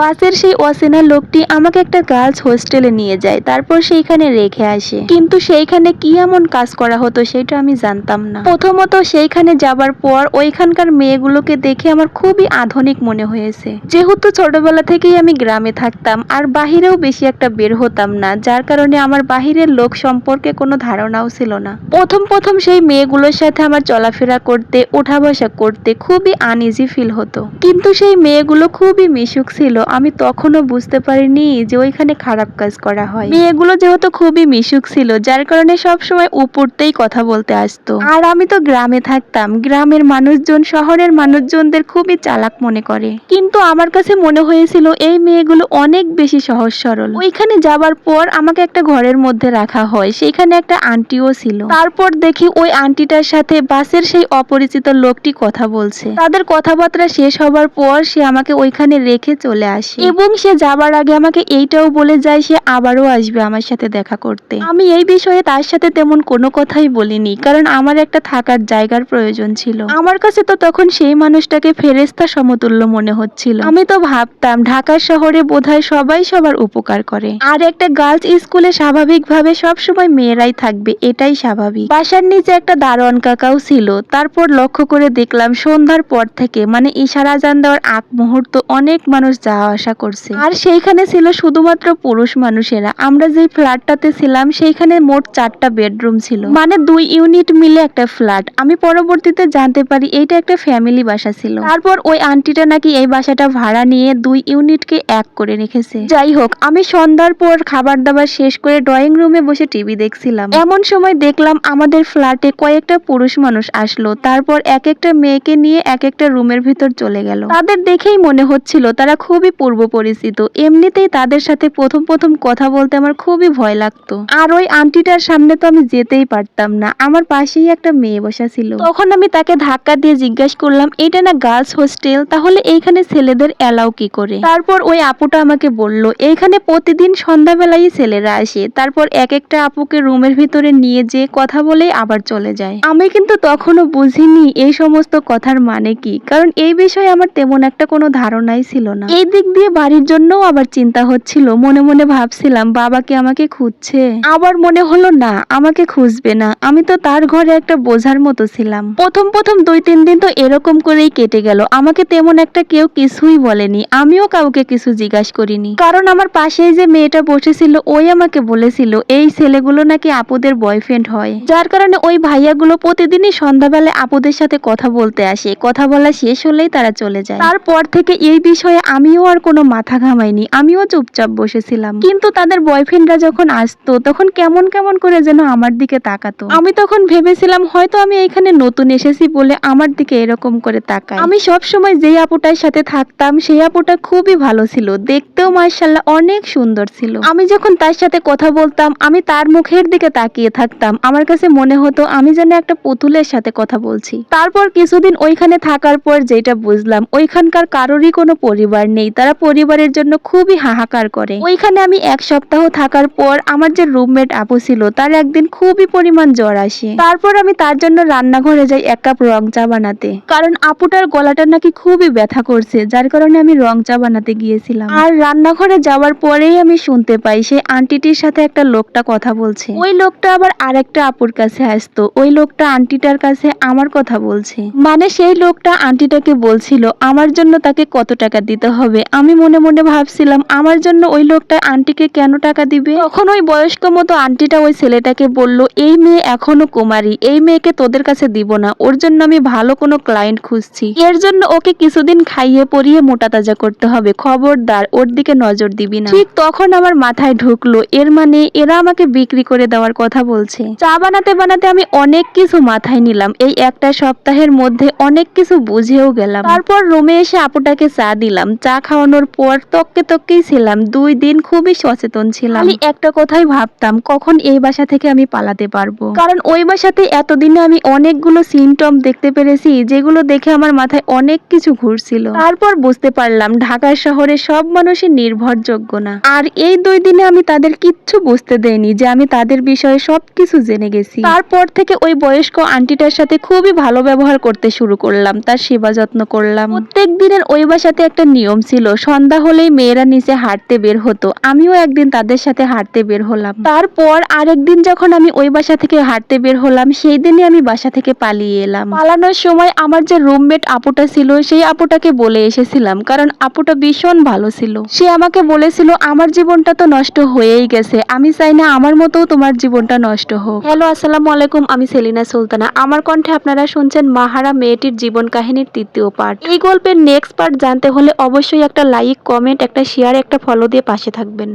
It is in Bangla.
বাসের সেই অচেনা লোকটি আমাকে একটা গার্লস হোস্টেলে নিয়ে যায়, তারপর সেইখানে রেখে আসে। কিন্তু সেইখানে কি এমন কাজ করা হতো সেটা আমি জানতাম না। প্রথমত সেইখানে যাবার পর ওইখানকার মেয়েগুলোকে দেখে আমার খুবই আধুনিক মনে হয়েছে। যেহেতু ছোটবেলা থেকেই আমি গ্রামে থাকতাম, আর বাহিরেও বেশি একটা বের হতাম না, যার কারণে আমার বাহিরের লোক সম্পর্কে কোনো ধারণাও ছিল না। প্রথম প্রথম সেই মেয়েগুলোর সাথে আমার চলাফেরা করতে, ওঠা বসা করতে খুবই আনইজি ফিল হতো। কিন্তু সেই মেয়েগুলো খুবই মিশুক ছিল আমি তখনও বুঝতে পারিনি যে ওইখানে খারাপ কাজ করা হয়। মেয়েগুলো যেহেতু খুবই মিশুক ছিল, যার কারণে সব সময় উপরতেই কথা বলতে আসতো। আর আমি তো গ্রামে থাকতাম। গ্রামের মানুষজন, শহরের মানুষজনদের খুবই চালাক মনে করে। কিন্তু আমার কাছে মনে হয়েছিল এই মেয়েগুলো অনেক বেশি সহজ সরল ওইখানে যাবার পর আমাকে একটা ঘরের মধ্যে রাখা হয়। সেইখানে একটা আন্টিও ছিল। তারপর দেখি ওই আন্টিটার সাথে বাসের সেই অপরিচিত লোকটি কথা বলছে। তাদের কথাবার্তা শেষ হবার পর সে আমাকে ওইখানে রেখে চলে আসে। এবং সে যাবার আগে আমাকে এইটাও বলে যায়, সে আবারও আসবে আমার সাথে দেখা করতে। আমি এই বিষয়ে তার সাথে তেমন কোনো কথাই বলিনি, কারণ আমার একটা থাকার জায়গার প্রয়োজন ছিল। আমার কাছে তো তখন সেই মানুষটাকে ফেরেস্তা সমতুল্য মনে হচ্ছিল। আমি তো ভাবতাম ঢাকার শহরে বোধহয় সবাই সবার উপকার করে। আর একটা গার্লস স্কুলে স্বাভাবিকভাবে সবসময় মেয়েরাই থাকবে, এটাই স্বাভাবিক। বাসার নিচে একটা দারোয়ান কাকাও ছিল, তারপর লক্ষ্য করে দেখলাম সন্ধ্যার পর থেকে মানে ইশারা জান দেওয়ার আগ মুহূর্ত অনেক মানুষ যাওয়া আসা করছে। আর সেইখানে ছিল শুধুমাত্র পুরুষ মানুষেরা। আমরা যেই ফ্ল্যাটটাতে ছিলাম, সেইখানে মোট চারটা বেডরুম ছিল। মানে দুই ইউনিট মিলে একটা ফ্ল্যাট। আমি পরবর্তীতে জানতে পারি, এইটা একটা ফ্যামিলি বাসা ছিল। তারপর ওই আন্টিটা নাকি এই বাসাটা ভাড়া নিয়ে দুই ইউনিটকে এক করে রেখেছে। যাই হোক, আমি সন্ধ্যার পর খাবার দাবার শেষ করে ড্রয়িং রুমে বসে টিভি দেখছিলাম। এমন সময় দেখলাম আমাদের ফ্ল্যাটে কয়েকটা পুরুষ মানুষ আসলো। তারপর এক একটা মেয়েকে নিয়ে এক একটা রুমের ভিতর চলে গেল। তাদের দেখেই মনে হচ্ছিল তারা খুবই পূর্ব পরিচিত। এমনিতেই তাদের সাথে প্রথম প্রথম কথা বলতে আমার খুবই ভয় লাগতো। আর ওই আন্টিটার সামনে তো আমি যেতেই পারতাম না। আমার পাশেই একটা মেয়ে বসা ছিল। তখন আমি তাকে ধাক্কা দিয়ে জিজ্ঞাসা করলাম এটা না গার্লস হোস্টেল? তাহলে এইখানে ছেলেদের এলাও কি করে? তারপর ওই আপুটা আমাকে বলল, এইখানে প্রতিদিন সন্ধ্যাবেলায় ছেলেরা আসে। তারপর এক একটা আপুকে রুমের ভিতরে নিয়ে যে কথা বলেই আবার চলে যায়। আমি কিন্তু তখনও বুঝিনি এই সমস্ত কথার মানে কি। কারণ এই বিষয়ে আমার তেমন একটা কোনো ধারণাই ছিল না। এই দিক দিয়ে বাড়ির জন্যও আবার চিন্তা হচ্ছিল। মনে মনে ভাবছিলাম, বাবা কি আমাকে খুঁজছে? আবার মনে হলো, না, আমাকে খুঁজবে না। আমি তো তার ঘরে একটা বোঝার মতো ছিলাম। প্রথম প্রথম দুই তিন দিন তো এরকম করেই কেটে গেল। আমাকে তেমন একটা কেউ কিছুই বলেনি। আমিও কাউকে কিছু জিজ্ঞাসা করিনি। কারণ আমার পাশেই যে মেয়েটা বসেছিল, ওই আমাকে বলেছিল, এই ছেলেগুলো নাকি আপুদের বয়ফ্রেন্ড হয়। যার কারণে ওই ভাইয়াগুলো প্রতিদিনই সন্ধ্যাবেলায় আপুদের সাথে কথা বলতে আসে। কথা বলা শেষ হলেই তারা চলে যায়। তারপর থেকে এই বিষয়ে আমিও আর কোনো মাথা ঘামাইনি আমিও চুপচাপ বসেছিলাম। কিন্তু তাদের বয়ফ্রেন্ডরা যখন আসতো, তখন কেমন কেমন করে যেন আমার দিকে তাকাতো। আমি তখন ভেবেছিলাম, হয়তো আমি এখানে নতুন এসেছি বলে আমার দিকে এরকম করে তাকায় আমি সব সময় যেই আপুটার সাথে থাকতাম, সেই আপুটা খুবই ভালো ছিল। দেখতেও মার্শাল্লাহ অনেক সুন্দর ছিল। আমি যখন তার সাথে কথা বলতাম, আমি তার মুখের দিকে তাকিয়ে থাকতাম। আমার কাছে মনে হতো, আমি যেন একটা পুতুলের সাথে কথা বলছি। তারপর কিছুদিন ওইখানে থাকার পর যেটা বুঝলাম, ওইখানকার কারোরই কোনো পরিবার নেই। তারা পরিবারের জন্য খুবই হাহাকার করে। ওইখানে আমি এক সপ্তাহ থাকার পর আমার যে রুমমেট আপু ছিল, তার একদিন খুবই পরিমাণ জ্বর আসে। তারপর আমি তার জন্য রান্নাঘরে যাই এক কাপ রং চা বানাতে। কারণ আপুটার গলাটা নাকি খুবই ব্যথা করছে, যার কারণে আমি রং চা বানাতে গিয়েছিলাম। আর রান্নাঘরে যাওয়ার পরেই আমি শুনতে পাই সেই আন্টিটির সাথে একটা লোকটা কথা বলছে। ওই লোকটা আবার আরেকটা আপুর কাছে আসতো। ওই লোকটা আন্টিটার কাছে আমার কথা বলছে। মানে সেই লোকটা আন্টিটাকে বলছিল, আমার জন্য তাকে কত টাকা দিতে হবে? আমি মনে মনে ভাবছিলাম, আমার জন্য ওই লোকটা আন্টিকে কেন টাকা দিবে? তখন ওই বয়স্ক মতো আন্টিটা ওই ছেলেটাকে বলল, এই মেয়ে এখনও কুমারী, এই মেয়েকে তোদের কাছে দিব না, ওর জন্য আমি ভালো কোনো ক্লায়েন্ট খুঁজছি। এর জন্য ওকে কিছুদিন খাইয়ে পরিয়ে মোটা তাজা করতে হবে, খবরদার, ওর দিকে নজর দিবি না। ঠিক তখন আমার মাথায় ঢুকলো, এর মানে এরা আমাকে বিক্রি করে দেওয়ার কথা বলছে। চা বানাতে বানাতে আমি অনেক কিছু মাথায় নিলাম, এই একটা সপ্তাহের মধ্যে অনেক কিছু বুঝেও গেলাম। তারপর রুমে এসে আপুটাকে চা দিলাম, চা খাওয়ানোর পর তককে তককেই ছিলাম। দুই দিন খুবই সচেতন ছিলাম। আমি একটা কথাই ভাবতাম কখন এই বাসা থেকে আমি পালাতে পারব? কারণ ওই বাসাতে এতদিনে আমি অনেকগুলো সিমটম দেখতে পেরেছি যেগুলো দেখে আমার মাথায় অনেক কিছু ঘুরছিল। তারপর বুঝতে পারলাম ঢাকার শহরে সব মানুষই নির্ভরযোগ্য না। আর এই দুই দিনে আমি তাদের কিচ্ছু বুঝতে দেইনি যে আমি তাদের বিষয়ে সবকিছু জেনে গেছি। তারপর থেকে ওই বয়স্ক আন্টিটার সাথে খুবই ভালো ব্যবহার করতে শুরু করলাম তার সেবা যত্ন করলাম। প্রত্যেক দিনের ওই বাসাতে একটা নিয়ম ছিল ছিল সন্ধ্যা হলেই মেয়েরা নিচে হাঁটতে বের হতো। আমিও একদিন তাদের সাথে হাঁটতে বের হলাম। তারপর আরেকদিন যখন আমি ওই বাসা থেকে হাঁটতে বের হলাম, সেই দিনই আমি বাসা থেকে পালিয়ে এলাম। পালানোর সময় আমার যে রুমমেট আপুটা ছিল, সেই আপুটাকে বলে এসেছিলাম, কারণ আপুটা ভীষণ ভালো ছিল। সে আমাকে বলেছিল, আমার জীবনটা তো নষ্ট হয়েই গেছে। আমি চাই না আমার মতো তোমার জীবনটা নষ্ট হোক। হ্যালো, আসসালামু আলাইকুম, আমি সেলিনা সুলতানা। আমার কণ্ঠে আপনারা শুনছেন মাহারা মেয়েটির জীবন কাহিনীর তৃতীয় পার্ট এই গল্পের নেক্সট পার্ট জানতে হলে অবশ্যই একটা লাইক কমেন্ট একটা শেয়ার একটা ফলো দিয়ে পাশে থাকবেন।